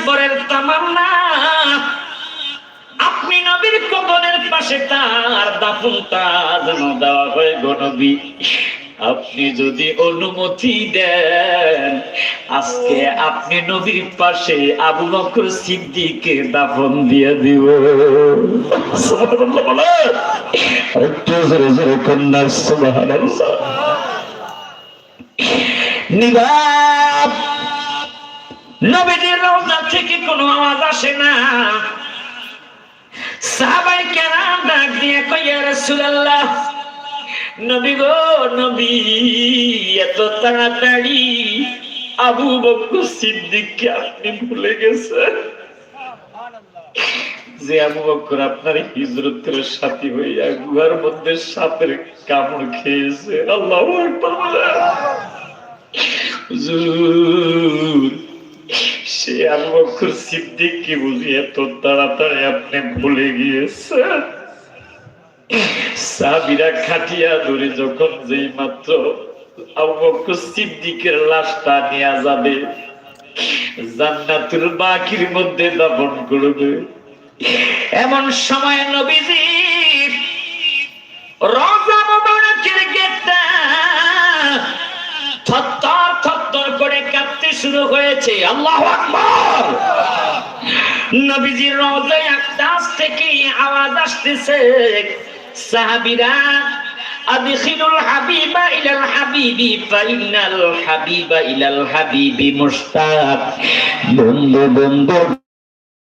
আকবরের তামান্না। আপনি নবীর কবরের পাশে তার দাফনটা যেন দেওয়া হয় গো নবী। আপনি যদি অনুমতি দেন আজকে আপনি নবীর পাশে আবু বকর সিদ্দিকে দাফন দিয়ে দিব। সুবহানাল্লাহ নবীদের রওজা থেকে কোনো আওয়াজ আসে না। সাহাবাই কেরাম ডাক দিয়ে কইয়া রাসূলুল্লাহ, নবী গো, নবী, এত তাড়াতাড়ি আবু বকর সিদ্দিককে আপনি ভুলে গেছেন? যে আবু বকর আপনার হিজরতের সাথী হইয়া গুহার মধ্যে সাপের কামড় খেয়েছে। আল্লাহ আকবার বলেন। হুজুর, সে আবু বকর সিদ্দিককে বুঝি এত তাড়াতাড়ি আপনি ভুলে গিয়েছেন সাবিরা খাটিয়া ধরে যখন যেই মাত্র সিদ্দিকের লাশটা নেওয়া যাবে, জান্নাতুল বাকির মধ্যে দাফন করবে। এমন সময় নবীজি রওজা মুবারকের গেটটা থরথর থরথর করে কাঁপতে শুরু হয়েছে। আল্লাহু আকবার! নবীজির রওজায় আকাশ থেকে আওয়াজ আসতেছে। সাহাবীরা, আদখিলুল হাবিবা ইলাল হাবিবি, ফাইনাল হাবিবা ইলাল হাবিবি মুশতাক। বন্ধু বন্ধু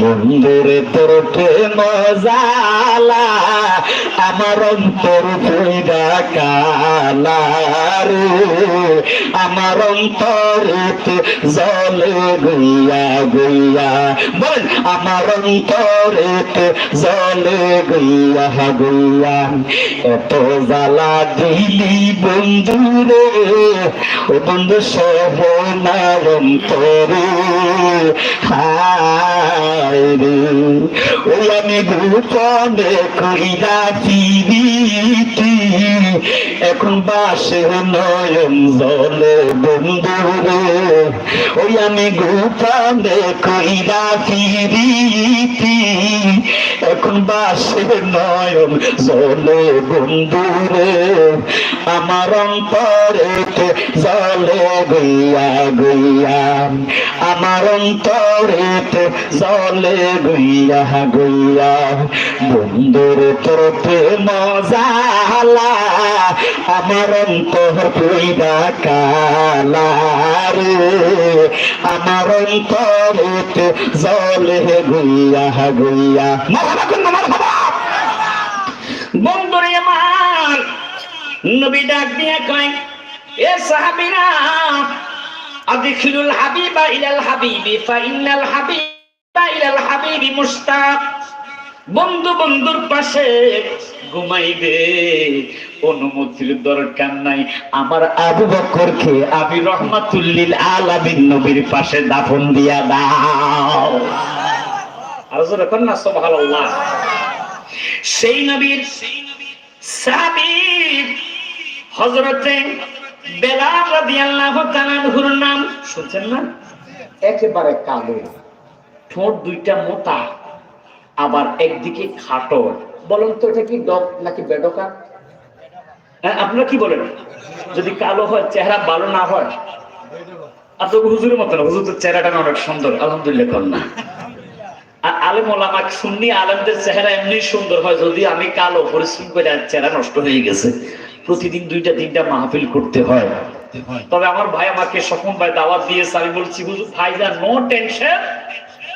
বন্ধুরে, তোর আমার অন্তর ফুইরা কালারে আমার অন্তরেতে জলে গইয়া গইয়া। বল আমার অন্তরেতে জলে গইয়া গইয়া। এত জ্বালা দিলি বন্ধু রে ও বন্ধু সব নার অন্তরে। রে ওই আমি গোপনে কইরা ফিরিতি এখন বাসে নয়ন জলে বন্ধু রে। ওই আমি গোপনে কইরা ফিরিতি এখন বাসে নয়ন জলে বন্ধু রে। আমার অন্তরে জলে গইয়া গইয়া, আমার অন্তরে জলে গইয়া গইয়া, বন্ধুর তোর প্রেম জালা আমার অন্তর পইরা কালা রে, আমার অন্তরে জলে গইয়া গইয়া। মারহাবা কন্যা মারহাবা বন্ধুরে আমার নবী ডাক দিয়ে কয়, এ সাহাবীরা, আদিখিলুল হাবিবা ইলাল হাবিবি ফাইনাল হাবিবা ইলাল হাবিবি মুশতাক। বন্ধু বন্ধুর পাশে ঘুমাইবে, অনুমতির দরকার নাই। আমার আবু বকরকে আমি রহমাতুল্লিল আলামিন নবীর পাশে দাফন দিয়া দাও। আর জোরে কন্যা সুবহানাল্লাহ। সেই নবীর সাহাবীর হযরতে বেলাল রাদিয়াল্লাহু তাআলার নাম শুনছেন না? একেবারে কালো। ঠোঁট দুইটা মোটা, আবার একদিকে খাটো বলুন তো, এটা কি ডক নাকি বেডকা? হ্যাঁ আপনারা কি বলেন? যদি কালো হয়, চেহারা ভালো না হয়? আর তো হুজুরের মতো হুজুর তো চেহারাটা অনেক সুন্দর। আলহামদুলিল্লাহ কর না। আর আলেম ওলামা, সুন্নি আলেমদের চেহারা এমনি সুন্দর হয়, যদি আমি কালো, পরিশ্রম করে চেহারা নষ্ট হয়ে গেছে। প্রতিদিন দুইটা তিনটা মাহফিল করতে হয়। তবে আমার ভাই আমাকে স্বপন ভাই দাওয়াত দিয়েছে। আমি বলছি হুজুর ভাইজান নো টেনশন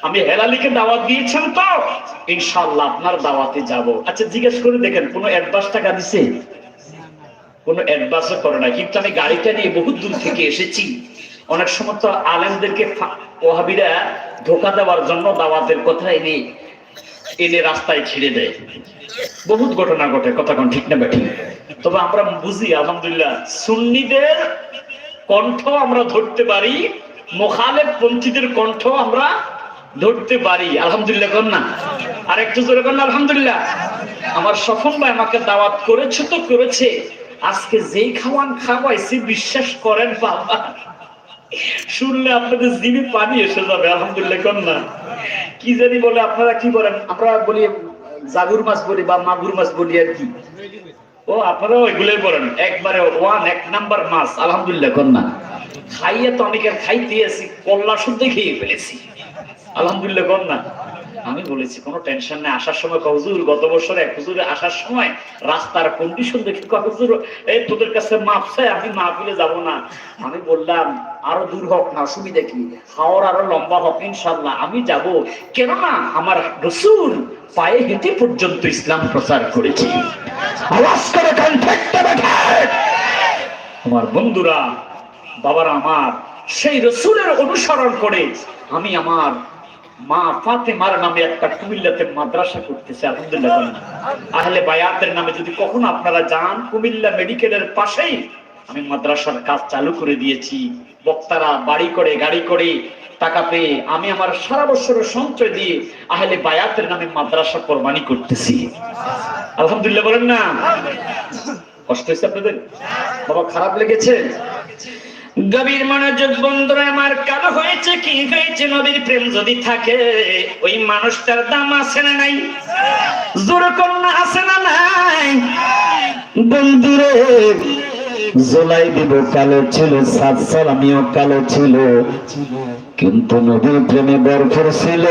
আমি হেলালিকে দাওয়াত দিয়েছেন তো। ইনশাআল্লাহ আপনার দাওয়াতে যাব। আচ্ছা জিজ্ঞেস করে দেখেন কোনো অ্যাডভান্স টাকা দিছে? কোনো অ্যাডভান্সও করে না কিন্তু আমি গাড়িটা নিয়ে বহুত দূর থেকে এসেছি। অনেক সময় তো আলেমদেরকে ওহাবিরা ধোকা দেওয়ার জন্য দাওয়াতের কথা এনে এনে রাস্তায় ছেড়ে দেয়। বহুত ঘটনা ঘটে, কথা ঠিক না বেঠিক তবে আমরা বুঝি, আলহামদুলিল্লাহ, সুন্নিদের কণ্ঠ আমরা ধরতে পারি, মোখালেব পন্থীদের কণ্ঠ আমরা ধরতে পারি। আলহামদুলিল্লাহ কর না? আর একটু জোরে কর না, আলহামদুলিল্লাহ? আমার সফল ভাই আমাকে দাওয়াত করেছে তো করেছে। আজকে যেই খাওয়ান খাওয়াইছি, বিশ্বাস করেন বাবা। শুনলে আপনাদের জিভে পানি এসে যাবে, আলহামদুলিল্লাহ না? কি জানি বলে আপনারা কি বলেন? আমরা বলি জাগুর মাছ বলি বা মাগুর মাছ বলি আর কি। ও, আপনারা ওইগুলোই বলেন। একবারে ওয়ান এক নাম্বার মাছ, আলহামদুলিল্লাহ না? খাইয়ে তো অনেকের খাইতে আছি কল্লা শুদ্ধ খেয়ে ফেলেছি। আলহামদুলিল্লাহ কর না। আমি বলেছি কোনো টেনশন নেই। আসার সময় হুজুর গত বছর এক হুজুরে আসার সময় রাস্তার কন্ডিশন দেখে কয়, হুজুর এই তোদের কাছে মাপ চাই আমি মাহফিলে যাব না। আমি বললাম আরও দূর হোক না অসুবিধা কি? হাওর আরও লম্বা হোক ইনশাল্লাহ আমি যাব। কেননা আমার রসুল পায়ে হেঁটে পর্যন্ত ইসলাম প্রচার করেছি। আমার বন্ধুরা বাবারা আমার সেই রসুলের অনুসরণ করে আমি আমার মা ফাতেমার নামে একটা কুমিল্লাতে মাদ্রাসা করতেছে, আলহামদুলিল্লাহ আহলে বায়াতের নামে যদি কখনো আপনারা যান, কুমিল্লা মেডিকেলের পাশেই আমি মাদ্রাসার কাজ চালু করে দিয়েছি। বক্তারা বাড়ি করে, গাড়ি করে টাকা পেয়ে আমি আমার সারা বছরের সঞ্চয় দিয়ে আহলে বায়াতের নামে মাদ্রাসা কোরবানি করতেছি। আলহামদুলিল্লাহ বলেন না। কষ্ট হয়েছে আপনাদের? বাবা, খারাপ লেগেছে? গভীর মনোযোগ বন্ধুরা, আমার কালো হয়েছে, কি হয়েছে? নবীর প্রেম যদি থাকে, ওই মানুষটার দাম আছে না নাই? জোর কন্যা আছে না নাই? বন্ধুরে, জোলাই দিব, কালো ছিল, সাত সাল আমিও কালো ছিল। কিন্তু নদীর প্রেমে বরফর ছিল।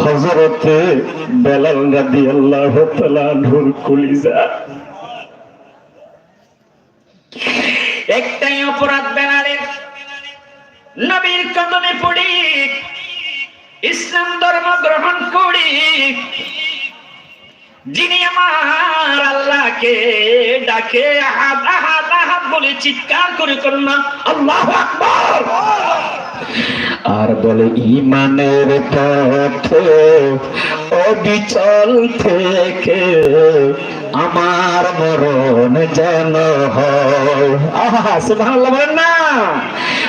হজরতে বেলাল রাদি আল্লাহ তালাহুর কুলিজা একটাই অপরাধ বেলালের নবীর কদমে পড়ি, ইসলাম ধর্ম গ্রহণ করি। যিনি আমার আল্লাহকে ডাকে, আহাদ আহাদ আহাদ বলে চিৎকার করে কন্যা আল্লাহ আকবার। আর বলে, ইমানের পথে, অবিচল থেকে আমার মরণ যেন না।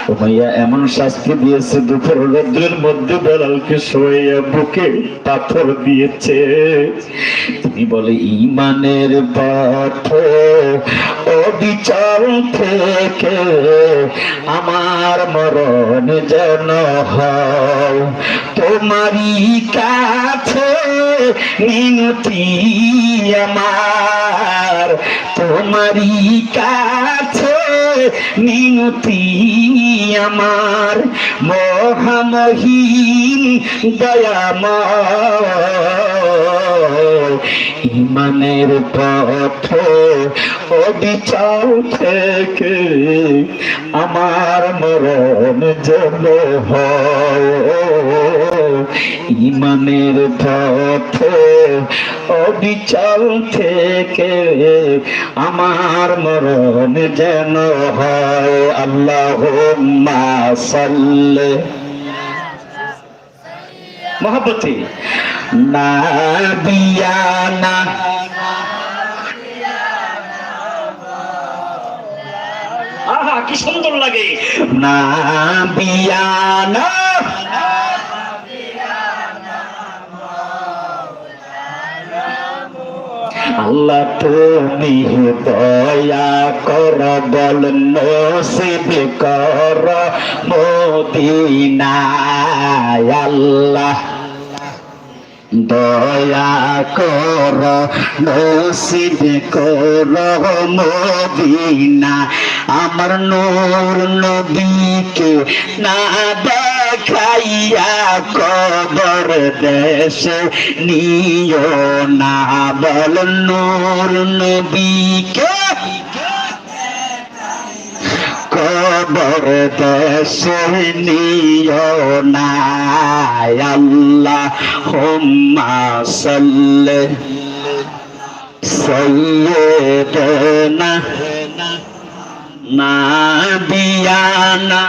উমাইয়া এমন শাস্তি দিয়েছে দুপুর রৌদ্রের মধ্যে শোয়া বুকে পাথর দিয়েছে। তুমি বলে, ইমানের থেকে আমার মরণ যেন হয়। তোমারই কাছে আমার তোমারই কাছে মিনতি আমার মহামহীন দয়াময়। ইমানের পথ অবিচার থেকে আমার মরণ যেন ইমানের পথ অবিচার থেকে আমার মরণ যেন হয়। আল্লাহ সাল্লে। মহাপতি না বিয়ানা আহা কি সুন্দর লাগে। না। আল্লাহ তুমি দয়া কর বল নসিব কর মদিনায় আল্লাহ। দয়া কর, নসিব কর মদিনা। আমার নূর নবীকে না দেখাইয়া কবর দেশে নিও না। বল নূর নবীকে কবর দেশে নিও না আল্লাহ হুম্মা সাল্লে না নাবিয়ানা।